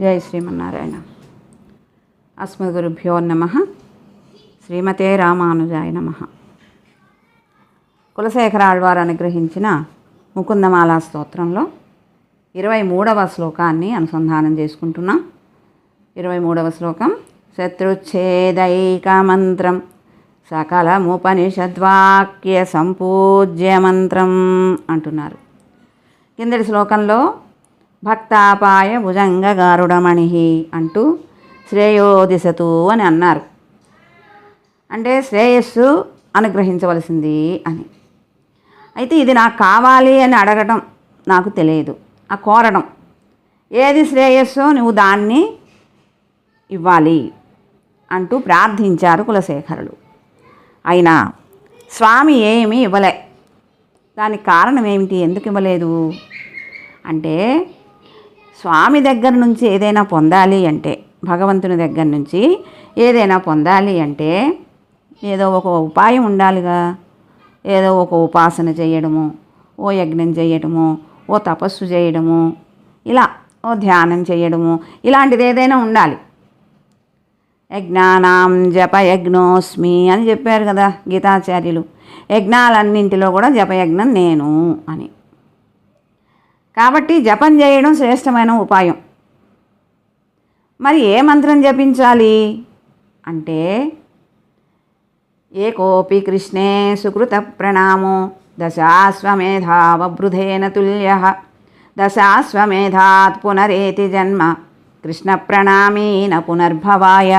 జై శ్రీమన్నారాయణ. అస్మద్గురుభ్యో నమ. శ్రీమతే రామానుజాయ నమ. కులశేఖర ఆళ్వారు అనుగ్రహించిన ముకుందమాల స్తోత్రంలో ఇరవై మూడవ శ్లోకాన్ని అనుసంధానం చేసుకుంటున్నాం. ఇరవై మూడవ శ్లోకం శత్రుచ్ఛేదైక మంత్రం సకలముపనిషద్వాక్య సంపూజ్య మంత్రం అంటున్నారు. కిందటి శ్లోకంలో భక్తాపాయ భుజంగగారుడమణి అంటూ శ్రేయోదిశతు అని అన్నారు. అంటే శ్రేయస్సు అనుగ్రహించవలసింది అని. అయితే ఇది నాకు కావాలి అని అడగటం నాకు తెలియదు. ఆ కోరడం ఏది శ్రేయస్సో నువ్వు దాన్ని ఇవ్వాలి అంటూ ప్రార్థించారు కులశేఖరులు. అయినా స్వామి ఏమీ ఇవ్వలే. దానికి కారణం ఏమిటి? ఎందుకు ఇవ్వలేదు? అంటే స్వామి దగ్గర నుంచి ఏదైనా పొందాలి అంటే భగవంతుని దగ్గర నుంచి ఏదైనా పొందాలి అంటే ఏదో ఒక ఉపాయం ఉండాలిగా. ఏదో ఒక ఉపాసన చేయడము ఓ యజ్ఞం చేయడము ఓ తపస్సు చేయడము ఇలా ఓ ధ్యానం చేయడము ఇలాంటిది ఏదైనా ఉండాలి. యజ్ఞానాం జపయజ్ఞోస్మి అని చెప్పారు కదా గీతాచార్యులు. యజ్ఞాలన్నింటిలో కూడా జపయజ్ఞం నేను అని. కాబట్టి జపం చేయడం శ్రేష్టమైన ఉపాయం. మరి ఏ మంత్రం జపించాలి? అంటే ఏ కోపి కృష్ణే సుకృత ప్రణామో దశాశ్వమేధావృధేన తుల్య దశాశ్వమేధాత్ పునరేతి జన్మ కృష్ణ ప్రణామీన పునర్భవాయ.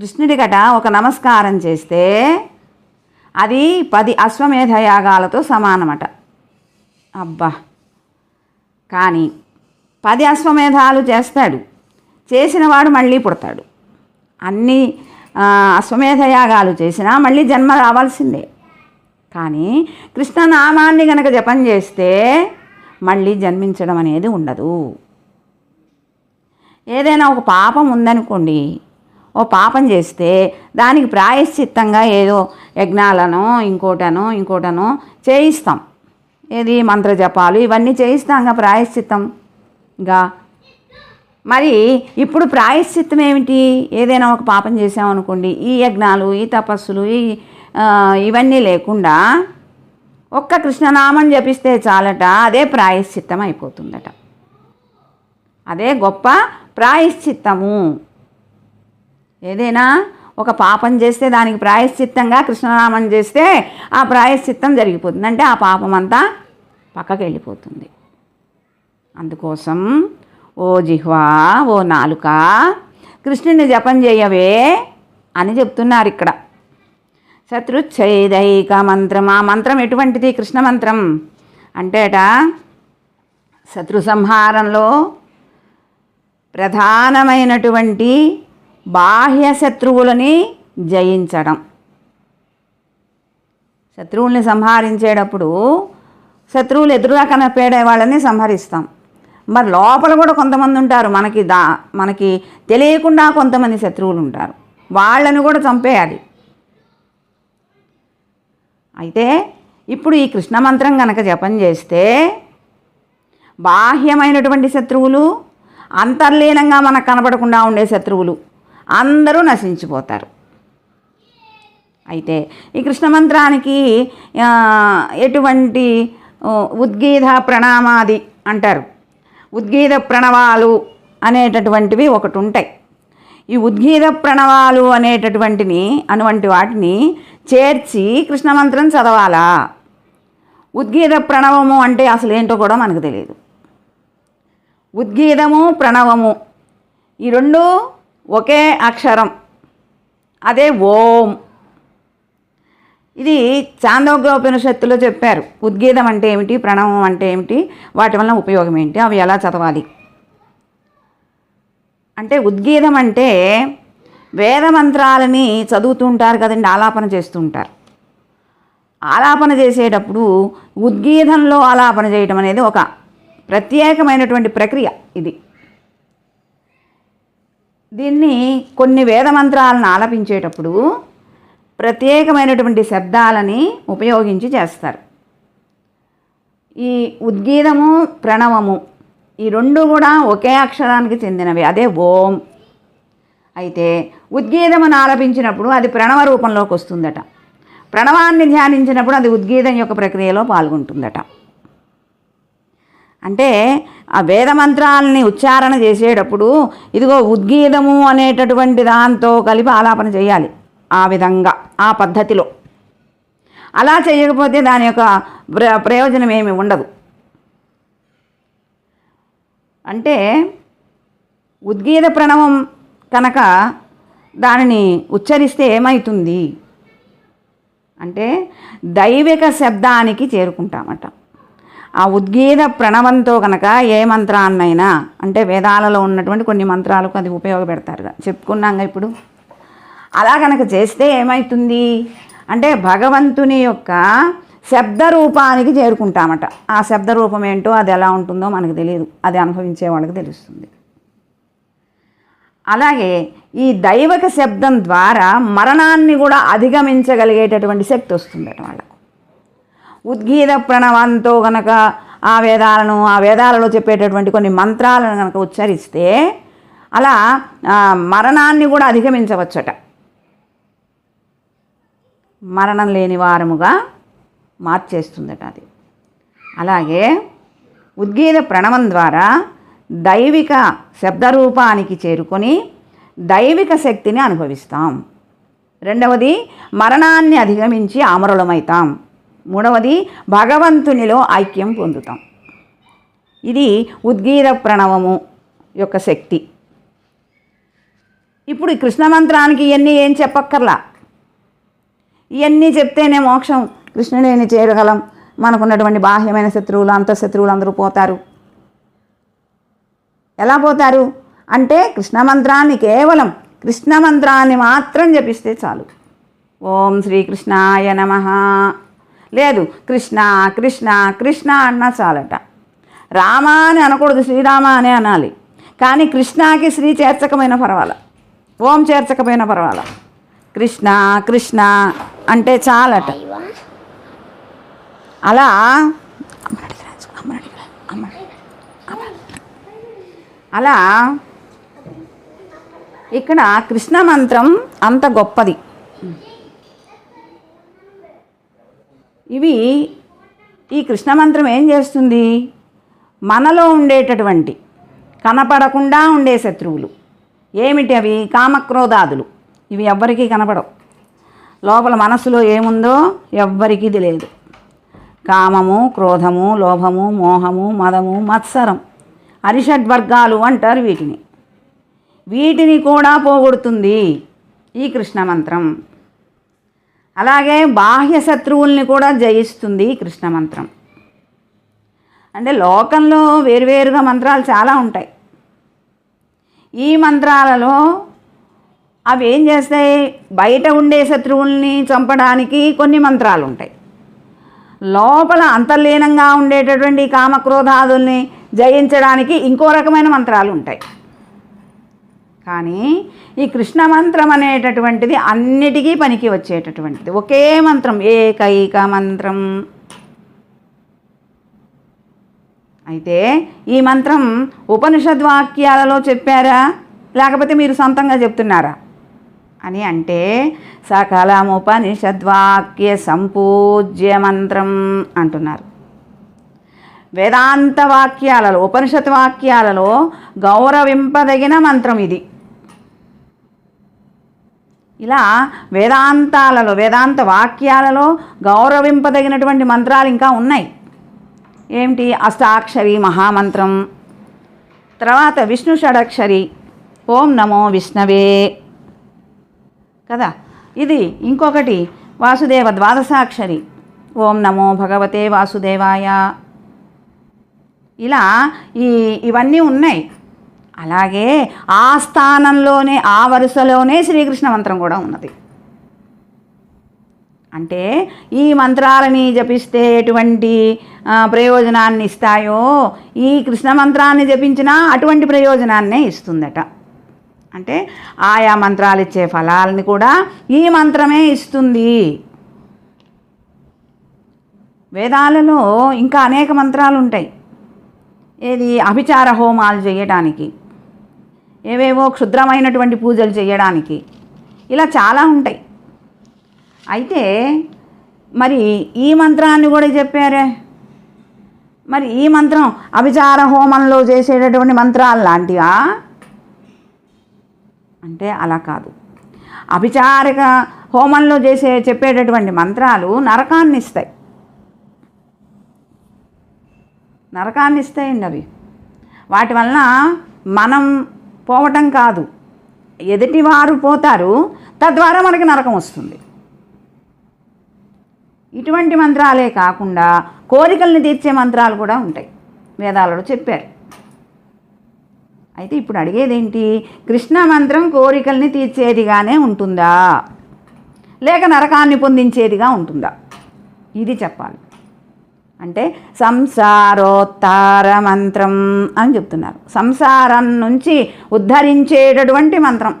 కృష్ణుడికట ఒక నమస్కారం చేస్తే అది పది అశ్వమేధ యాగాలతో సమానమట. అబ్బా. కానీ పది అశ్వమేధాలు చేస్తాడు. చేసినవాడు మళ్ళీ పుడతాడు. అన్ని అశ్వమేధయాగాలు అశ్వమేధ యాగాలు చేసినా మళ్ళీ జన్మ రావాల్సిందే. కానీ కృష్ణనామాన్ని గనక జపం చేస్తే మళ్ళీ జన్మించడం అనేది ఉండదు. ఏదైనా ఒక పాపం ఉందనుకోండి ఓ పాపం చేస్తే దానికి ప్రాయశ్చిత్తంగా ఏదో యజ్ఞాలను ఇంకోటనో ఇంకోటనో చేయిస్తాం. ఏది? మంత్రజపాలు. ఇవన్నీ చేయిస్తాంగా ప్రాయశ్చిత్తంగా మరి ఇప్పుడు ప్రాయశ్చిత్తం ఏమిటి? ఏదైనా ఒక పాపం చేసామనుకోండి ఈ యజ్ఞాలు ఈ తపస్సులు ఈ ఇవన్నీ లేకుండా ఒక్క కృష్ణనామం జపిస్తే చాలట అదే ప్రాయశ్చిత్తం అయిపోతుందట. అదే గొప్ప ప్రాయశ్చిత్తము. ఏదైనా ఒక పాపం చేస్తే దానికి ప్రాయశ్చిత్తంగా కృష్ణనామం చేస్తే ఆ ప్రాయశ్చిత్తం జరిగిపోతుంది. అంటే ఆ పాపం అంతా పక్కకి వెళ్ళిపోతుంది అందుకోసం ఓ జిహ్వా ఓ నాలుక కృష్ణుని జపం చేయవే అని చెప్తున్నారు ఇక్కడ. శత్రుచ్ఛైదైక మంత్రం. ఆ మంత్రం ఎటువంటిది? కృష్ణ మంత్రం. అంటేట శత్రు సంహారంలో ప్రధానమైనటువంటి బాహ్య శత్రువులని జయించడం. శత్రువుల్ని సంహరించేటప్పుడు శత్రువులు ఎదురుగా కనపడే వాళ్ళని సంహరిస్తాం. మరి లోపల కూడా కొంతమంది ఉంటారు. మనకి దా మనకి తెలియకుండా కొంతమంది శత్రువులు ఉంటారు. వాళ్ళని కూడా చంపేయాలి. అయితే ఇప్పుడు ఈ కృష్ణ మంత్రం కనుక జపం చేస్తే బాహ్యమైనటువంటి శత్రువులు అంతర్లీనంగా మనకు కనపడకుండా ఉండే శత్రువులు అందరూ నశించిపోతారు. అయితే ఈ కృష్ణ మంత్రానికి ఎటువంటి ఉద్గీత ప్రణామాది అంటారు. ఉద్గీత ప్రణవాలు అనేటటువంటివి ఒకటి ఉంటాయి ఈ ఉద్గీత ప్రణవాలు అనేటటువంటిని అటువంటి వాటిని చేర్చి కృష్ణ మంత్రం చదవాలా? ఉద్గీత ప్రణవము అంటే అసలు ఏంటో కూడా మనకు తెలియదు ఉద్గీతము ప్రణవము ఈ రెండు ఒకే అక్షరం. అదే ఓం. ఇది చాందోగ్యోపనిషత్తులో చెప్పారు. ఉద్గీతం అంటే ఏమిటి? ప్రణవం అంటే ఏమిటి? వాటి వలన ఉపయోగం ఏంటి? అవి ఎలా చదవాలి? అంటే ఉద్గీతం అంటే వేద మంత్రాలని చదువుతుంటారు కదండి ఆలాపన చేస్తుంటారు ఆలాపన చేసేటప్పుడు ఉద్గీతంలో ఆలాపన చేయటం అనేది ఒక ప్రత్యేకమైనటువంటి ప్రక్రియ ఇది. దీన్ని కొన్ని వేద మంత్రాలను ఆలపించేటప్పుడు ప్రత్యేకమైనటువంటి శబ్దాలని ఉపయోగించి చేస్తారు. ఈ ఉద్గీతము ప్రణవము ఈ రెండు కూడా ఒకే అక్షరానికి చెందినవి. అదే ఓం. అయితే ఉద్గీతమును ఆలపించినప్పుడు అది ప్రణవ రూపంలోకి వస్తుందట. ప్రణవాన్ని ధ్యానించినప్పుడు అది ఉద్గీతం యొక్క ప్రక్రియలో పాల్గొంటుందట. అంటే ఆ వేదమంత్రాలని ఉచ్చారణ చేసేటప్పుడు ఇదిగో ఉద్గీతము అనేటటువంటి దాంతో కలిపి ఆలాపన చేయాలి ఆ విధంగా ఆ పద్ధతిలో. అలా చేయకపోతే దాని యొక్క ప్ర ప్రయోజనం ఏమి ఉండదు. అంటే ఉద్గీత ప్రణవం కనుక దానిని ఉచ్చరిస్తే ఏమవుతుంది అంటే దైవిక శబ్దానికి చేరుకుంటామట. ఆ ఉద్గీత ప్రణవంతో కనుక ఏ మంత్రాన్నైనా అంటే వేదాలలో ఉన్నటువంటి కొన్ని మంత్రాలకు అది ఉపయోగపెడతారు చెప్పుకున్నాం ఇప్పుడు. అలా కనుక చేస్తే ఏమవుతుంది అంటే భగవంతుని యొక్క శబ్ద రూపానికి చేరుకుంటామట. ఆ శబ్ద రూపం ఏంటో అది ఎలా ఉంటుందో మనకు తెలియదు అది అనుభవించే వాళ్ళకి తెలుస్తుంది. అలాగే ఈ దైవక శబ్దం ద్వారా మరణాన్ని కూడా అధిగమించగలిగేటటువంటి శక్తి వస్తుందట వాళ్ళ ఉద్గీత ప్రణవంతో గనక ఆ వేదాలను ఆ వేదాలలో చెప్పేటటువంటి కొన్ని మంత్రాలను కనుక ఉచ్చరిస్తే అలా మరణాన్ని కూడా అధిగమించవచ్చట. మరణం లేని వారముగా మార్చేస్తుందట అది. అలాగే ఉద్గీత ప్రణవం ద్వారా దైవిక శబ్దరూపానికి చేరుకొని దైవిక శక్తిని అనుభవిస్తాం. రెండవది మరణాన్ని అధిగమించి అమరులమవుతాం మూడవది భగవంతునిలో ఐక్యం పొందుతాం. ఇది ఉద్గీత ప్రణవము యొక్క శక్తి. ఇప్పుడు ఈ కృష్ణ మంత్రానికి ఇవన్నీ ఏం చెప్పక్కర్లా? ఇవన్నీ చెప్తేనే మోక్షం. కృష్ణుడిని చేరగలం మనకున్నటువంటి బాహ్యమైన శత్రువులు అంతఃశత్రువులు అందరూ పోతారు. ఎలా పోతారు? అంటే కృష్ణ మంత్రాన్ని కేవలం కృష్ణ మంత్రాన్ని మాత్రం జపిస్తే చాలు. ఓం శ్రీకృష్ణాయ నమ. లేదు కృష్ణ కృష్ణ కృష్ణ అన్నా చాలట. రామ అని అనకూడదు శ్రీరామ అనే అనాలి. కానీ కృష్ణకి శ్రీ చేర్చకమైన పర్వాల. ఓం చేర్చకపోయిన పర్వాల. కృష్ణ కృష్ణ అంటే చాలట. అలా? అలా? ఇక్కడ కృష్ణ మంత్రం అంత గొప్పది. ఇవి ఈ కృష్ణ మంత్రం ఏం చేస్తుంది? మనలో ఉండేటటువంటి కనపడకుండా ఉండే శత్రువులు. ఏమిటి అవి? కామక్రోధాదులు. ఇవి ఎవ్వరికీ కనపడవు. లోపల మనసులో ఏముందో ఎవ్వరికీ లేదు కామము క్రోధము లోభము మోహము మదము మత్సరం అరిషడ్వర్గాలు అంటారు వీటిని. వీటిని కూడా పోగొడుతుంది ఈ కృష్ణ మంత్రం. అలాగే బాహ్య శత్రువుల్ని కూడా జయిస్తుంది ఈ కృష్ణ మంత్రం. అంటే లోకంలో వేరువేరుగా మంత్రాలు చాలా ఉంటాయి. ఈ మంత్రాలలో అవి ఏం చేస్తాయి? బయట ఉండే శత్రువుల్ని చంపడానికి కొన్ని మంత్రాలు ఉంటాయి. లోపల అంతర్లీనంగా ఉండేటటువంటి కామక్రోధాదుల్ని జయించడానికి ఇంకో రకమైన మంత్రాలు ఉంటాయి. కానీ ఈ కృష్ణ మంత్రం అనేటటువంటిది అన్నిటికీ పనికి వచ్చేటటువంటిది. ఒకే మంత్రం ఏకైక మంత్రం. అయితే ఈ మంత్రం ఉపనిషద్ వాక్యాలలో చెప్పారా? లేకపోతే మీరు సొంతంగా చెప్తున్నారా? అని అంటే సకలముపనిషద్వాక్య సంపూజ్య మంత్రం అంటున్నారు. వేదాంత వాక్యాలలో ఉపనిషత్ వాక్యాలలో గౌరవింపదగిన మంత్రం ఇది. ఇలా వేదాంతాలలో వేదాంత వాక్యాలలో గౌరవింపదగినటువంటి మంత్రాలు ఇంకా ఉన్నాయి. ఏమిటి? అష్టాక్షరి మహామంత్రం. తర్వాత విష్ణు షడక్షరి. ఓం నమో విష్ణవే. కదా? ఇది ఇంకొకటి వాసుదేవ ద్వాదశాక్షరి. ఓం నమో భగవతే వాసుదేవాయ. ఇలా ఈ ఇవన్నీ ఉన్నాయి. అలాగే ఆ స్థానంలోనే ఆ వరుసలోనే శ్రీకృష్ణ మంత్రం కూడా ఉన్నది. అంటే ఈ మంత్రాలని జపిస్తే ఎటువంటి ప్రయోజనాన్ని ఇస్తాయో ఈ కృష్ణ మంత్రాన్ని జపించినా అటువంటి ప్రయోజనాన్నే ఇస్తుందట. అంటే ఆయా మంత్రాలు ఇచ్చే ఫలాలని కూడా ఈ మంత్రమే ఇస్తుంది. వేదాలలో ఇంకా అనేక మంత్రాలు ఉంటాయి. ఏది అభిచార హోమాలు చేయటానికి ఏవేవో క్షుద్రమైనటువంటి పూజలు చేయడానికి. ఇలా చాలా ఉంటాయి. అయితే మరి ఈ మంత్రాన్ని కూడా చెప్పారే? మరి ఈ మంత్రం అభిచార హోమంలో చేసేటటువంటి మంత్రాలు లాంటివా? అంటే అలా కాదు. అభిచారిక హోమంలో చేసే చెప్పేటటువంటి మంత్రాలు నరకాన్ని ఇస్తాయి. నరకాన్ని ఇస్తాయండి అవి. వాటి వలన మనం పోవటం కాదు. ఎదుటివారు పోతారు తద్వారా మనకి నరకం వస్తుంది. ఇటువంటి మంత్రాలే కాకుండా కోరికల్ని తీర్చే మంత్రాలు కూడా ఉంటాయి. వేదాలలో చెప్పారు. అయితే ఇప్పుడు అడిగేదేంటి? కృష్ణ మంత్రం కోరికల్ని తీర్చేదిగానే ఉంటుందా? లేక నరకాన్ని పొందించేదిగా ఉంటుందా? ఇది చెప్పాలి. అంటే సంసారోత్తార మంత్రం అని చెప్తున్నారు. సంసారం నుంచి ఉద్ధరించేటటువంటి మంత్రం.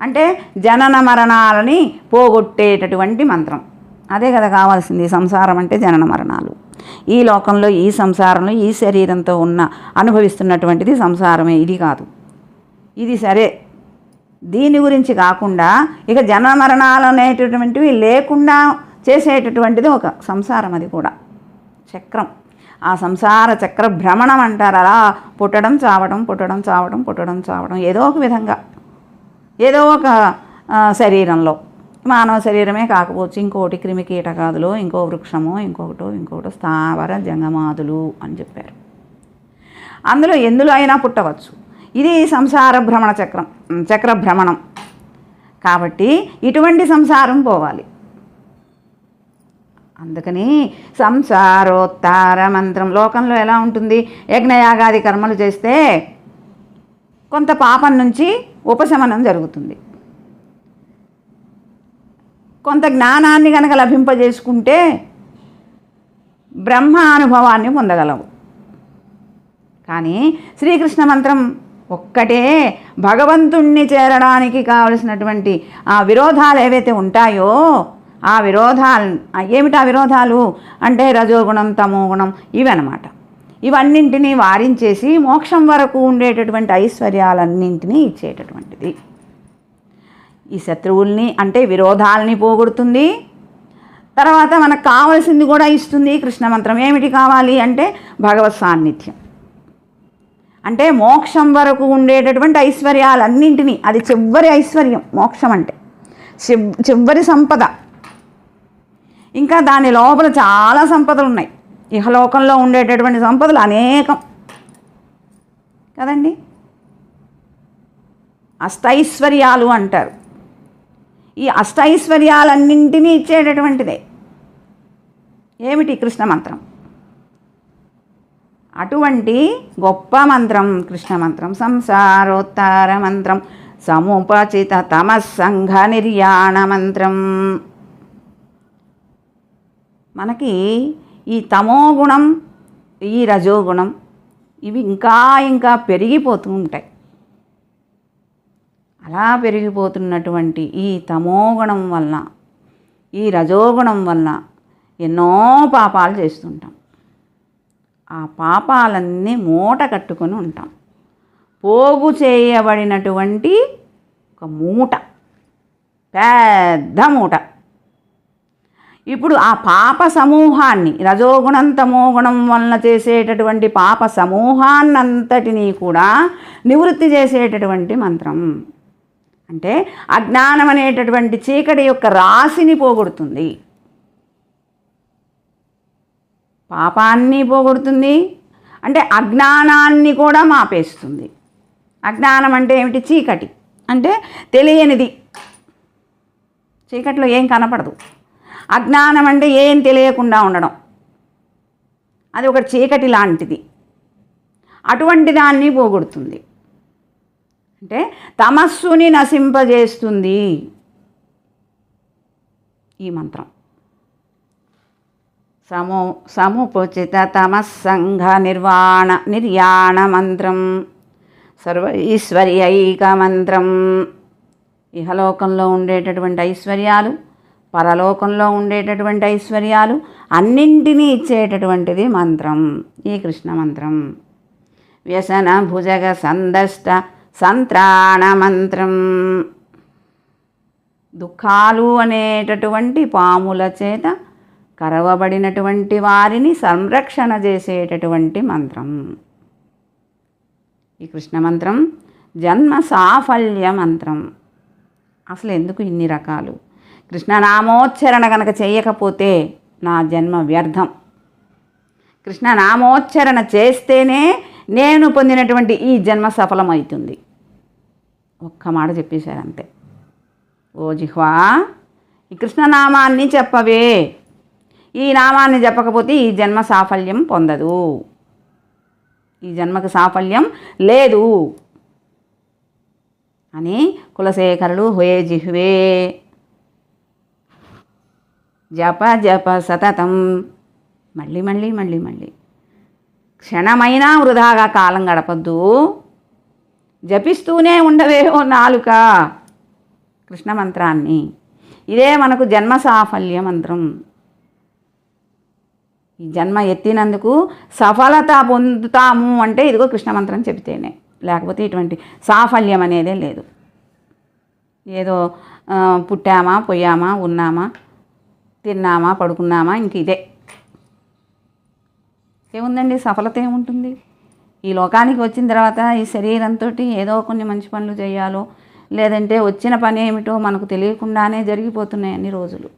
అంటే జనన మరణాలని పోగొట్టేటటువంటి మంత్రం. అదే కదా కావాల్సింది సంసారం అంటే జనన మరణాలు. ఈ లోకంలో ఈ సంసారంలో ఈ శరీరంతో ఉన్న అనుభవిస్తున్నటువంటిది సంసారమే. ఇది కాదు. ఇది సరే. దీని గురించి కాకుండా ఇక జనన మరణాలు అనేటటువంటివి లేకుండా చేసేటటువంటిది ఒక సంసారం అది కూడా. చక్రం. ఆ సంసార చక్ర భ్రమణం అంటారు. అలా పుట్టడం చావడం పుట్టడం చావడం పుట్టడం చావడం ఏదో ఒక విధంగా. ఏదో ఒక శరీరంలో. మానవ శరీరమే కాకపోవచ్చు. ఇంకోటి క్రిమి కీటకాదులు ఇంకో వృక్షము ఇంకొకటో ఇంకొకటో స్థావర జంగమాదులు అని చెప్పారు. అందులో ఎందులో అయినా పుట్టవచ్చు. ఇది సంసార భ్రమణ చక్రం చక్ర భ్రమణం. కాబట్టి ఇటువంటి సంసారం పోవాలి. అందుకని సంసారోత్తార మంత్రం లోకంలో ఎలా ఉంటుంది? యజ్ఞయాగాది కర్మలు చేస్తే కొంత పాపం నుంచి ఉపశమనం జరుగుతుంది. కొంత జ్ఞానాన్ని కనుక లభింపజేసుకుంటే బ్రహ్మ అనుభవాన్ని పొందగలవు. కానీ శ్రీకృష్ణ మంత్రం ఒక్కటే భగవంతుణ్ణి చేరడానికి కావలసినటువంటి ఆ విరోధాలు ఏవైతే ఉంటాయో ఆ విరోధాలు ఏమిటి ఆ విరోధాలు? అంటే రజోగుణం తమోగుణం ఇవన్నమాట. ఇవన్నింటినీ వారించేసి మోక్షం వరకు ఉండేటటువంటి ఐశ్వర్యాలన్నింటినీ ఇచ్చేటటువంటిది. ఈ శత్రువుల్ని అంటే విరోధాలని పోగొడుతుంది. తర్వాత మనకు కావలసింది కూడా ఇస్తుంది కృష్ణ మంత్రం. ఏమిటి కావాలి అంటే భగవత్ సాన్నిధ్యం. అంటే మోక్షం వరకు ఉండేటటువంటి ఐశ్వర్యాలన్నింటినీ అది చివరి ఐశ్వర్యం మోక్షం అంటే. చివ్ చివరి సంపద. ఇంకా దాని లోపల చాలా సంపదలు ఉన్నాయి. ఇహలోకంలో ఉండేటటువంటి సంపదలు అనేకం. కదండి? అష్టైశ్వర్యాలు అంటారు. ఈ అష్టైశ్వర్యాలన్నింటినీ ఇచ్చేటటువంటిదే. ఏమిటి కృష్ణ మంత్రం? అటువంటి గొప్ప మంత్రం కృష్ణ మంత్రం సంసారోత్తార మంత్రం సముపచిత తమస్సంఘ నిర్యాణ మంత్రం. మనకి ఈ తమో గుణం ఈ రజోగుణం ఇవి ఇంకా ఇంకా పెరిగిపోతూ ఉంటాయి. అలా పెరిగిపోతున్నటువంటి ఈ తమోగుణం వలన ఈ రజోగుణం వలన ఎన్నో పాపాలు చేస్తుంటాం. ఆ పాపాలన్నీ మూట కట్టుకొని ఉంటాం. పోగు చేయబడినటువంటి ఒక మూట పెద్ద మూట. ఇప్పుడు ఆ పాప సమూహాన్ని రజోగుణం తమోగుణం వలన చేసేటటువంటి పాప సమూహాన్నంతటినీ కూడా నివృత్తి చేసేటటువంటి మంత్రం. అంటే అజ్ఞానం అనేటటువంటి చీకటి యొక్క రాశిని పోగొడుతుంది. పాపాన్ని పోగొడుతుంది. అంటే అజ్ఞానాన్ని కూడా మాపేస్తుంది. అజ్ఞానం అంటే ఏమిటి? చీకటి. అంటే తెలియనిది. చీకట్లో ఏం కనపడదు. అజ్ఞానం అంటే ఏం తెలియకుండా ఉండడం. అది ఒక చీకటి లాంటిది. అటువంటి దాన్ని పోగొడుతుంది. అంటే తమస్సుని నశింపజేస్తుంది ఈ మంత్రం. సమో సముపచిత తమస్సంఘ నిర్వాణ నిర్యాణ మంత్రం. సర్వ ఈశ్వర్యైక మంత్రం. ఇహలోకంలో ఉండేటటువంటి ఐశ్వర్యాలు పరలోకంలో ఉండేటటువంటి ఐశ్వర్యాలు అన్నింటినీ ఇచ్చేటటువంటిది మంత్రం ఈ కృష్ణ మంత్రం. వ్యసన భుజగ సందష్ట సంత్రాణ మంత్రం. దుఃఖాలు అనేటటువంటి పాముల చేత కరవబడినటువంటి వారిని సంరక్షణ చేసేటటువంటి మంత్రం. ఈ కృష్ణ మంత్రం జన్మ సాఫల్య మంత్రం. అసలు ఎందుకు ఇన్ని రకాలు? కృష్ణనామోచ్చరణ కనుక చేయకపోతే నా జన్మ వ్యర్థం. కృష్ణనామోచ్చరణ చేస్తేనే నేను పొందినటువంటి ఈ జన్మ సఫలమవుతుంది ఒక్క మాట చెప్పేశారు అంతే. ఓ జిహ్వా ఈ కృష్ణనామాన్ని చెప్పవే. ఈ నామాన్ని చెప్పకపోతే ఈ జన్మ సాఫల్యం పొందదు. ఈ జన్మకు సాఫల్యం లేదు. అని కులశేఖరుడు హోయే జిహ్వే జప జప సతతం. మళ్ళీ మళ్ళీ మళ్ళీ మళ్ళీ. క్షణమైనా వృధాగా కాలం గడపద్దు. జపిస్తూనే ఉండవే ఓ నాలుక. కృష్ణ మంత్రాన్ని. ఇదే మనకు జన్మ సాఫల్య మంత్రం. ఈ జన్మ ఎత్తినందుకు సఫలత పొందుతాము అంటే ఇదిగో కృష్ణ మంత్రం చెబితేనే. లేకపోతే ఇటువంటి సాఫల్యం అనేదే లేదు. ఏదో పుట్టామా పోయామా ఉన్నామా తిన్నామా పడుకున్నామా ఇంక ఇదే. ఏముందండి సఫలత ఏముంటుంది? ఈ లోకానికి వచ్చిన తర్వాత ఈ శరీరంతో ఏదో కొన్ని మంచి పనులు చేయాలో లేదంటే వచ్చిన పని ఏమిటో మనకు తెలియకుండానే జరిగిపోతున్నాయి అన్ని రోజులు.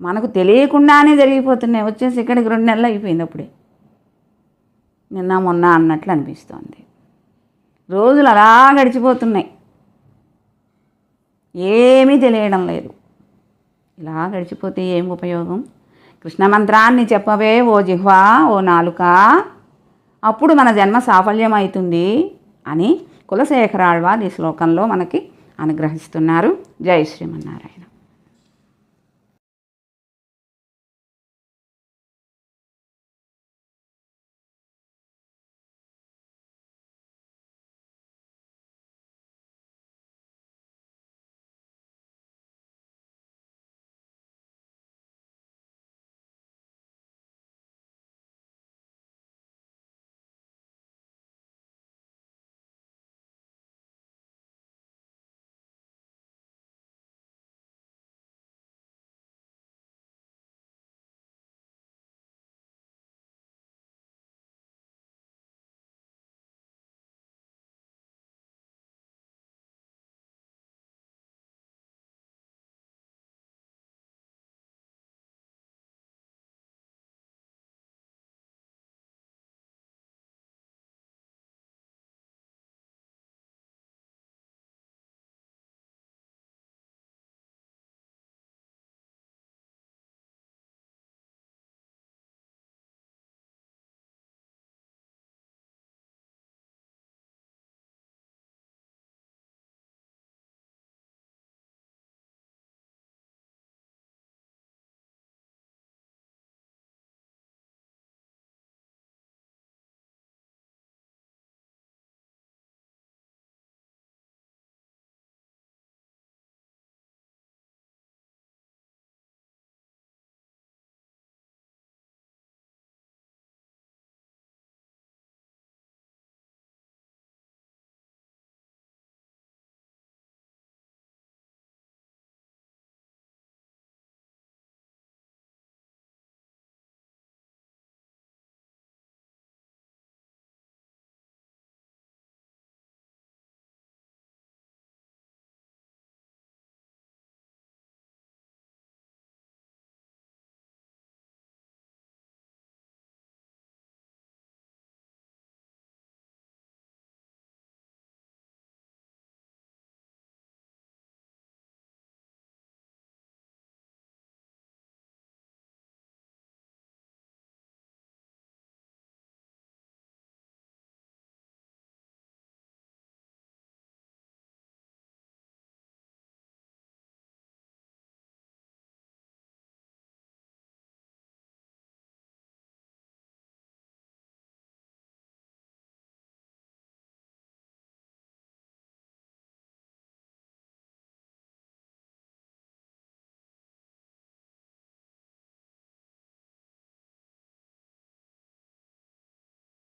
మనకు తెలియకుండానే జరిగిపోతున్నాయి. వచ్చేసి ఇక్కడికి రెండు నెలలు అయిపోయింది అప్పుడే. నిన్న మొన్న అన్నట్లు అనిపిస్తోంది. రోజులు అలా గడిచిపోతున్నాయి. ఏమీ తెలియడం లేదు. ఇలా గడిచిపోతే ఏం ఉపయోగం? కృష్ణ మంత్రాన్ని చెప్పవే ఓ జిహ్వా ఓ నాలుక. అప్పుడు మన జన్మ సాఫల్యం అవుతుంది అని కులశేఖరాళ్వారు ఈ శ్లోకంలో మనకి అనుగ్రహిస్తున్నారు. జై శ్రీమన్నారాయణ.